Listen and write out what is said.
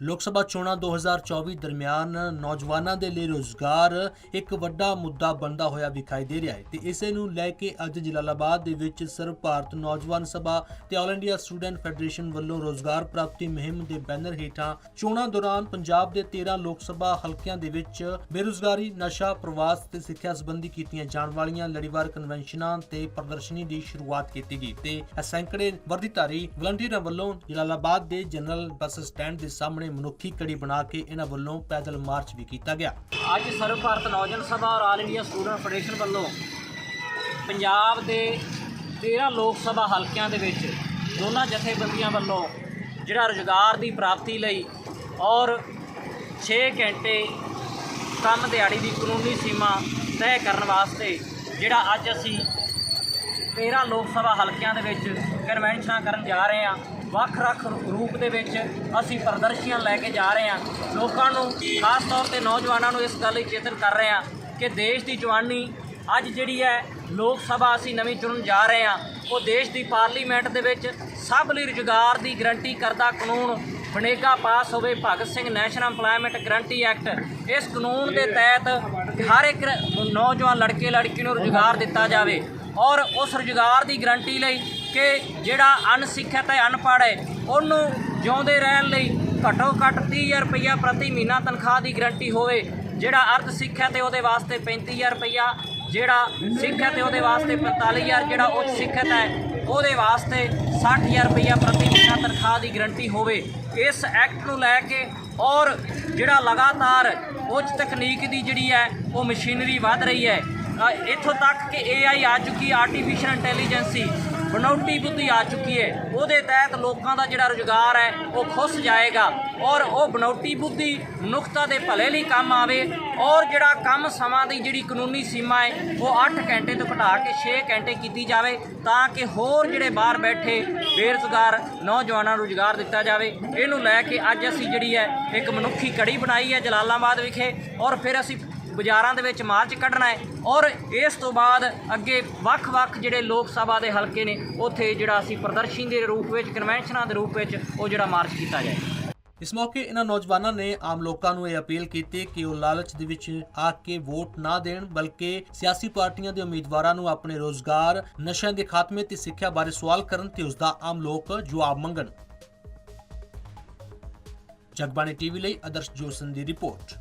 ਲੋਕ ਸਭਾ ਚੋਣਾਂ 2024 ਦਰਮਿਆਨ ਨੌਜਵਾਨਾਂ ਦੇ ਲਈ ਰੋਜ਼ਗਾਰ ਇੱਕ ਵੱਡਾ ਮੁੱਦਾ ਬਣਦਾ ਹੋਇਆ ਵਿਖਾਈ ਦੇ ਰਿਹਾ ਹੈ ਤੇ ਇਸੇ ਨੂੰ ਲੈ ਕੇ ਅੱਜ ਜਲਾਲਾਬਾਦ ਦੇ ਵਿੱਚ ਸਰਵ ਭਾਰਤ ਨੌਜਵਾਨ ਸਭਾ ਤੇ ਆਲ ਇੰਡੀਆ ਸਟੂਡੈਂਟ ਫੈਡਰੇਸ਼ਨ ਵੱਲੋਂ ਰੋਜ਼ਗਾਰ ਪ੍ਰਾਪਤੀ ਮੁਹਿੰਮ ਦੇ ਬੈਨਰ ਹੇਠਾਂ ਚੋਣਾਂ ਦੌਰਾਨ ਪੰਜਾਬ ਦੇ 13 ਲੋਕ ਸਭਾ ਹਲਕਿਆਂ ਦੇ ਵਿੱਚ ਬੇਰੁਜ਼ਗਾਰੀ, ਨਸ਼ਾ, ਪ੍ਰਵਾਸ ਤੇ ਸਿੱਖਿਆ ਸੰਬੰਧੀ ਕੀਤੀਆਂ ਜਾਣ ਵਾਲੀਆਂ ਲੜੀਵਾਰ ਕਨਵੈਨਸ਼ਨਾਂ ਤੇ ਪ੍ਰਦਰਸ਼ਨੀ ਦੀ ਸ਼ੁਰੂਆਤ ਕੀਤੀ ਗਈ ਤੇ ਇਹ ਸੈਂਕੜੇ ਵਰਦੀਧਾਰੀ ਵਲੰਟੀਅਰਾਂ ਵੱਲੋਂ ਜਲਾਲਾਬਾਦ ਦੇ ਜਨਰਲ ਬੱਸ ਸਟੈਂਡ ਦੇ ਸਾਹਮਣੇ ਮਨੁੱਖੀ ਕੜੀ ਬਣਾ ਕੇ ਇਹਨਾਂ ਵੱਲੋਂ ਪੈਦਲ ਮਾਰਚ ਵੀ ਕੀਤਾ ਗਿਆ। ਅੱਜ ਸਰਵ ਭਾਰਤ ਨੌਜਵਾਨ ਸਭਾ ਔਰ ਆਲ ਇੰਡੀਆ ਸਟੂਡੈਂਟ ਫੈਡਰੇਸ਼ਨ ਵੱਲੋਂ ਪੰਜਾਬ ਦੇ 13 ਲੋਕ ਸਭਾ ਹਲਕਿਆਂ ਦੇ ਵਿੱਚ ਦੋਨਾਂ ਜਥੇਬੰਦੀਆਂ ਵੱਲੋਂ ਜਿਹੜਾ ਰੁਜ਼ਗਾਰ ਦੀ ਪ੍ਰਾਪਤੀ ਲਈ ਔਰ 6 ਘੰਟੇ ਕੰਮ ਦਿਹਾੜੀ ਦੀ ਕਾਨੂੰਨੀ ਸੀਮਾ ਤੈਅ ਕਰਨ ਵਾਸਤੇ ਜਿਹੜਾ ਅੱਜ ਅਸੀਂ 13 ਲੋਕ ਸਭਾ ਹਲਕਿਆਂ ਦੇ ਵਿੱਚ ਕਨਵੈਨਸ਼ਨਾਂ ਕਰਨ ਜਾ ਰਹੇ ਹਾਂ ਵੱਖ-ਵੱਖ ਰੂਪ ਦੇ ਵਿੱਚ ਅਸੀਂ ਪ੍ਰਦਰਸ਼ਨੀਆਂ ਲੈ ਕੇ ਜਾ ਰਹੇ ਹਾਂ। ਲੋਕਾਂ ਨੂੰ, ਖਾਸ ਤੌਰ ਤੇ ਨੌਜਵਾਨਾਂ ਨੂੰ ਇਸ ਗੱਲ ਲਈ ਚੇਤਨ ਕਰ ਰਹੇ ਹਾਂ ਕਿ ਦੇਸ਼ ਦੀ ਜਵਾਨੀ ਅੱਜ ਜਿਹੜੀ ਹੈ, ਲੋਕ ਸਭਾ ਅਸੀਂ ਨਵੀਂ ਚੁਣਨ ਜਾ ਰਹੇ ਹਾਂ। ਉਹ ਦੇਸ਼ ਦੀ ਪਾਰਲੀਮੈਂਟ ਦੇ ਵਿੱਚ ਸਭ ਲਈ ਰੁਜ਼ਗਾਰ ਦੀ ਗਰੰਟੀ ਕਰਦਾ ਕਾਨੂੰਨ ਬਨੇਗਾ ਪਾਸ ਹੋਵੇ Bhagat Singh national employment guarantee act. ਇਸ ਕਾਨੂੰਨ ਦੇ ਤਹਿਤ ਹਰ ਇੱਕ ਨੌਜਵਾਨ ਲੜਕੇ ਲੜਕੀ ਨੂੰ ਰੁਜ਼ਗਾਰ ਦਿੱਤਾ ਜਾਵੇ ਔਰ ਉਸ ਰੁਜ਼ਗਾਰ ਦੀ ਗਰੰਟੀ ਲਈ ਕਿ ਜਿਹੜਾ ਅਣਸਿੱਖਿਅਤ ਹੈ ਅਨਪੜ੍ਹ ਹੈ ਉਹਨੂੰ ਜਿਉਂਦੇ ਰਹਿਣ ਲਈ ਘੱਟੋ ਘੱਟ 30000 ਰੁਪਈਆ ਪ੍ਰਤੀ ਮਹੀਨਾ ਤਨਖਾਹ ਦੀ ਗਰੰਟੀ ਹੋਵੇ। ਜਿਹੜਾ ਅਰਧ ਸਿੱਖਿਆ ਤੇ ਉਹਦੇ ਵਾਸਤੇ 35000 ਰੁਪਈਆ। ਜਿਹੜਾ ਸਿੱਖਿਆ ਤੇ ਉਹਦੇ ਵਾਸਤੇ 45000 ਜਿਹੜਾ ਉੱਚ ਸਿੱਖਿਅਤ ਹੈ ਉਹਦੇ ਵਾਸਤੇ 60000 ਰੁਪਈਆ ਪ੍ਰਤੀ ਮਹੀਨਾ ਤਨਖਾਹ ਦੀ ਗਰੰਟੀ ਹੋਵੇ। ਇਸ ਐਕਟ ਨੂੰ ਲੈ ਕੇ ਔਰ ਜਿਹੜਾ ਲਗਾਤਾਰ ਉੱਚ ਤਕਨੀਕ ਦੀ ਜਿਹੜੀ ਹੈ ਉਹ ਮਸ਼ੀਨਰੀ ਵੱਧ ਰਹੀ ਹੈ। ਅ, ਇੱਥੋਂ ਤੱਕ ਕਿ AI ਆ ਚੁੱਕੀ ਆਰਟੀਫੀਸ਼ੀਅਲ ਇੰਟੈਲੀਜੈਂਸੀ ਬਣੌਟੀ ਬੁੱਧੀ ਆ ਚੁੱਕੀ ਹੈ। ਉਹਦੇ ਤਹਿਤ ਲੋਕਾਂ ਦਾ ਜਿਹੜਾ ਰੁਜ਼ਗਾਰ ਹੈ, ਉਹ ਖੁੱਸ ਜਾਏਗਾ ਔਰ ਉਹ ਬਣਾਉਟੀ ਬੁੱਧੀ ਮਨੁੱਖਤਾ ਦੇ ਭਲੇ ਲਈ ਕੰਮ ਆਵੇ ਔਰ ਜਿਹੜਾ ਕੰਮ ਸਮਾਂ ਦੀ ਜਿਹੜੀ ਕਾਨੂੰਨੀ ਸੀਮਾ ਹੈ, ਉਹ 8 ਘੰਟੇ ਤੋਂ ਘਟਾ ਕੇ 6 ਘੰਟੇ ਕੀਤੀ ਜਾਵੇ ਤਾਂ ਕਿ ਹੋਰ ਜਿਹੜੇ ਬਾਹਰ ਬੈਠੇ ਬੇਰੁਜ਼ਗਾਰ ਨੌਜਵਾਨਾਂ ਨੂੰ ਰੁਜ਼ਗਾਰ ਦਿੱਤਾ ਜਾਵੇ। ਇਹਨੂੰ ਲੈ ਕੇ ਅੱਜ ਅਸੀਂ ਜਿਹੜੀ ਹੈ, ਇੱਕ ਮਨੁੱਖੀ ਕੜੀ ਬਣਾਈ ਹੈ ਜਲਾਲਾਬਾਦ ਵਿਖੇ ਔਰ ਫਿਰ ਅਸੀਂ ਬਾਜ਼ਾਰਾਂ ਦੇ ਵਿੱਚ ਮਾਰਚ ਕੱਢਣਾ ਹੈ ਔਰ ਇਸ ਤੋਂ ਬਾਅਦ ਅੱਗੇ ਵੱਖ-ਵੱਖ ਜਿਹੜੇ ਲੋਕ ਸਭਾ ਦੇ ਹਲਕੇ ਨੇ, ਉੱਥੇ ਜਿਹੜਾ ਅਸੀਂ ਪ੍ਰਦਰਸ਼ਨੀ ਦੇ ਰੂਪ ਵਿੱਚ ਕਨਵੈਨਸ਼ਨਾਂ ਦੇ ਰੂਪ ਵਿੱਚ ਉਹ ਜਿਹੜਾ ਮਾਰਚ ਕੀਤਾ ਜਾਏ। ਇਸ ਮੌਕੇ ਇਹਨਾਂ ਨੌਜਵਾਨਾਂ ਨੇ ਆਮ ਲੋਕਾਂ ਨੂੰ ਇਹ ਅਪੀਲ ਕੀਤੀ ਕਿ ਉਹ ਲਾਲਚ ਦੇ ਵਿੱਚ ਆ ਕੇ ਵੋਟ ਨਾ ਦੇਣ, ਬਲਕਿ ਸਿਆਸੀ ਪਾਰਟੀਆਂ ਦੇ ਉਮੀਦਵਾਰਾਂ ਨੂੰ ਆਪਣੇ ਰੋਜ਼ਗਾਰ ਨਸ਼ਿਆਂ ਦੇ ਖਾਤਮੇ ਤੇ ਸਿੱਖਿਆ ਬਾਰੇ ਸਵਾਲ ਕਰਨ ਤੇ ਉਸ ਦਾ ਆਮ ਲੋਕ ਜਵਾਬ ਮੰਗਣ। ਜਗਬਾਣੀ ਟੀਵੀ ਲਈ ਆਦਰਸ਼ ਜੋਸਨ ਦੀ ਰਿਪੋਰਟ।